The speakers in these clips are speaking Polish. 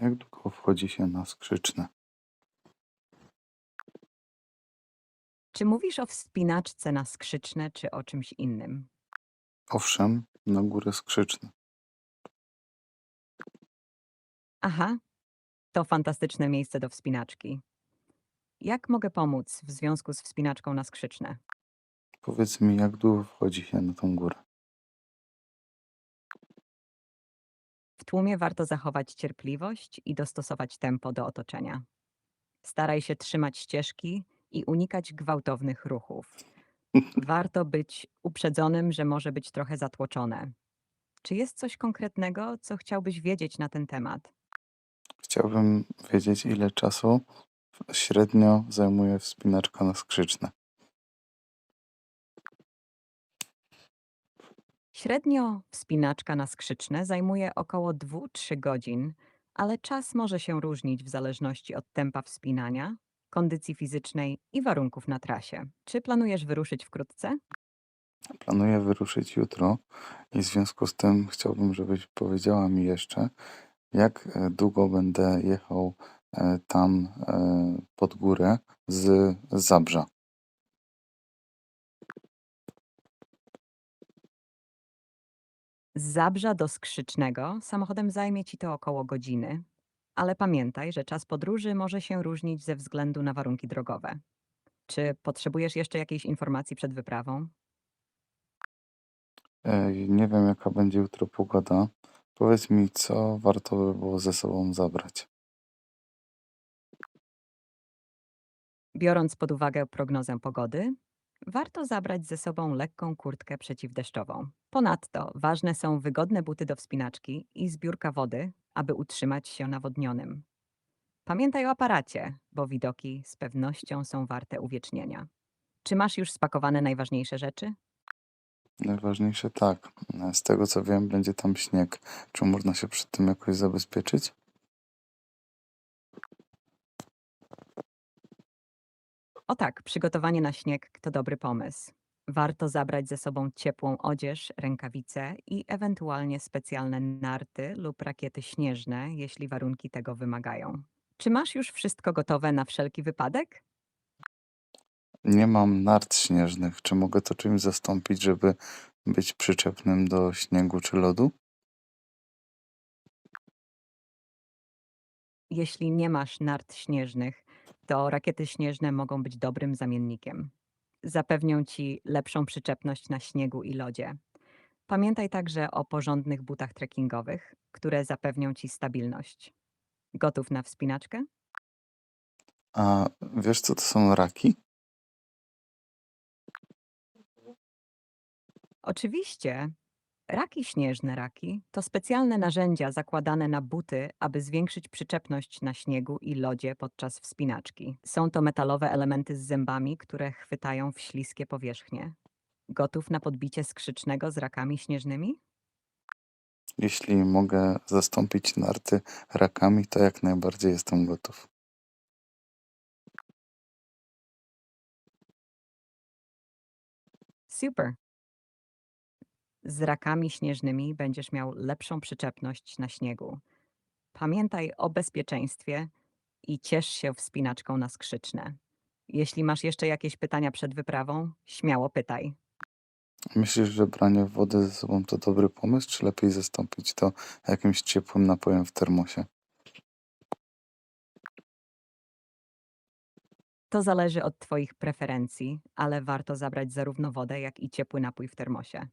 Jak długo wchodzi się na skrzyczne? Czy mówisz o wspinaczce na skrzyczne, czy o czymś innym? Owszem, na górę skrzyczne. Aha, to fantastyczne miejsce do wspinaczki. Jak mogę pomóc w związku z wspinaczką na skrzyczne? Powiedz mi, jak długo wchodzi się na tą górę? Tłumie warto zachować cierpliwość i dostosować tempo do otoczenia. Staraj się trzymać ścieżki i unikać gwałtownych ruchów. Warto być uprzedzonym, że może być trochę zatłoczone. Czy jest coś konkretnego, co chciałbyś wiedzieć na ten temat? Chciałbym wiedzieć, ile czasu średnio zajmuje wspinaczka na skrzyczne. Średnio wspinaczka na skrzyczne zajmuje około 2-3 godzin, ale czas może się różnić w zależności od tempa wspinania, kondycji fizycznej i warunków na trasie. Czy planujesz wyruszyć wkrótce? Planuję wyruszyć jutro i w związku z tym chciałbym, żebyś powiedziała mi jeszcze, jak e, długo będę jechał e, tam e, pod górę z Zabrza. Z Zabrza do Skrzycznego samochodem zajmie ci to około godziny, ale pamiętaj, że czas podróży może się różnić ze względu na warunki drogowe. Czy potrzebujesz jeszcze jakiejś informacji przed wyprawą? E, Nie wiem, jaka będzie jutro pogoda. Powiedz mi, co warto by było ze sobą zabrać. Biorąc pod uwagę prognozę pogody, warto zabrać ze sobą lekką kurtkę przeciwdeszczową. Ponadto ważne są wygodne buty do wspinaczki i zbiórka wody, aby utrzymać się nawodnionym. Pamiętaj o aparacie, bo widoki z pewnością są warte uwiecznienia. Czy masz już spakowane najważniejsze rzeczy? Najważniejsze tak, z tego co wiem, będzie tam śnieg. Czy można się przed tym jakoś zabezpieczyć? O tak, przygotowanie na śnieg to dobry pomysł. Warto zabrać ze sobą ciepłą odzież, rękawice i ewentualnie specjalne narty lub rakiety śnieżne, jeśli warunki tego wymagają. Czy masz już wszystko gotowe na wszelki wypadek? Nie mam nart śnieżnych. Czy mogę to czymś zastąpić, żeby być przyczepnym do śniegu czy lodu? Jeśli nie masz nart śnieżnych, to rakiety śnieżne mogą być dobrym zamiennikiem. Zapewnią ci lepszą przyczepność na śniegu i lodzie. Pamiętaj także o porządnych butach trekkingowych, które zapewnią ci stabilność. Gotów na wspinaczkę? A wiesz, co to są raki? Oczywiście. Raki śnieżne raki to specjalne narzędzia zakładane na buty, aby zwiększyć przyczepność na śniegu i lodzie podczas wspinaczki. Są to metalowe elementy z zębami, które chwytają w śliskie powierzchnie. Gotów na podbicie skrzycznego z rakami śnieżnymi? Jeśli mogę zastąpić narty rakami, to jak najbardziej jestem gotów. Super. Z rakami śnieżnymi będziesz miał lepszą przyczepność na śniegu. Pamiętaj o bezpieczeństwie i ciesz się wspinaczką na skrzyczne. Jeśli masz jeszcze jakieś pytania przed wyprawą, śmiało pytaj. Myślisz, że branie wody ze sobą to dobry pomysł, czy lepiej zastąpić to jakimś ciepłym napojem w termosie? To zależy od Twoich preferencji, ale warto zabrać zarówno wodę, jak i ciepły napój w termosie.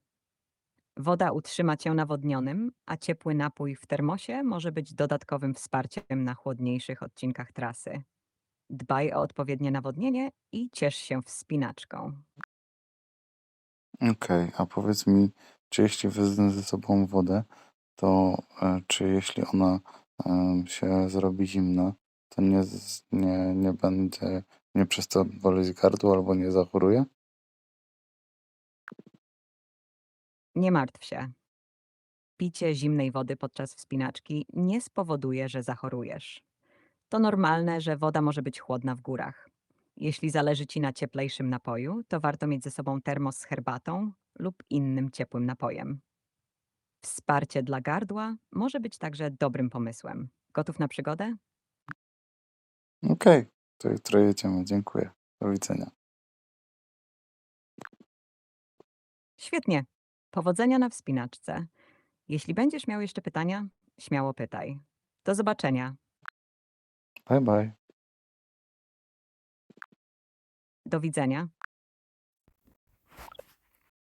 Woda utrzyma Cię nawodnionym, a ciepły napój w termosie może być dodatkowym wsparciem na chłodniejszych odcinkach trasy. Dbaj o odpowiednie nawodnienie i ciesz się wspinaczką. Okej, a powiedz mi, czy jeśli wezmę ze sobą wodę, to e, czy jeśli ona em, się zrobi zimna, to nie, nie, nie będzie, nie przez to boleć gardło albo nie zachoruję? Nie martw się. Picie zimnej wody podczas wspinaczki nie spowoduje, że zachorujesz. To normalne, że woda może być chłodna w górach. Jeśli zależy Ci na cieplejszym napoju, to warto mieć ze sobą termos z herbatą lub innym ciepłym napojem. Wsparcie dla gardła może być także dobrym pomysłem. Gotów na przygodę? Okej, to jutro jedziemy. Dziękuję. Do widzenia. Świetnie. Powodzenia na wspinaczce. Jeśli będziesz miał jeszcze pytania, śmiało pytaj. Do zobaczenia. Bye bye. Do widzenia.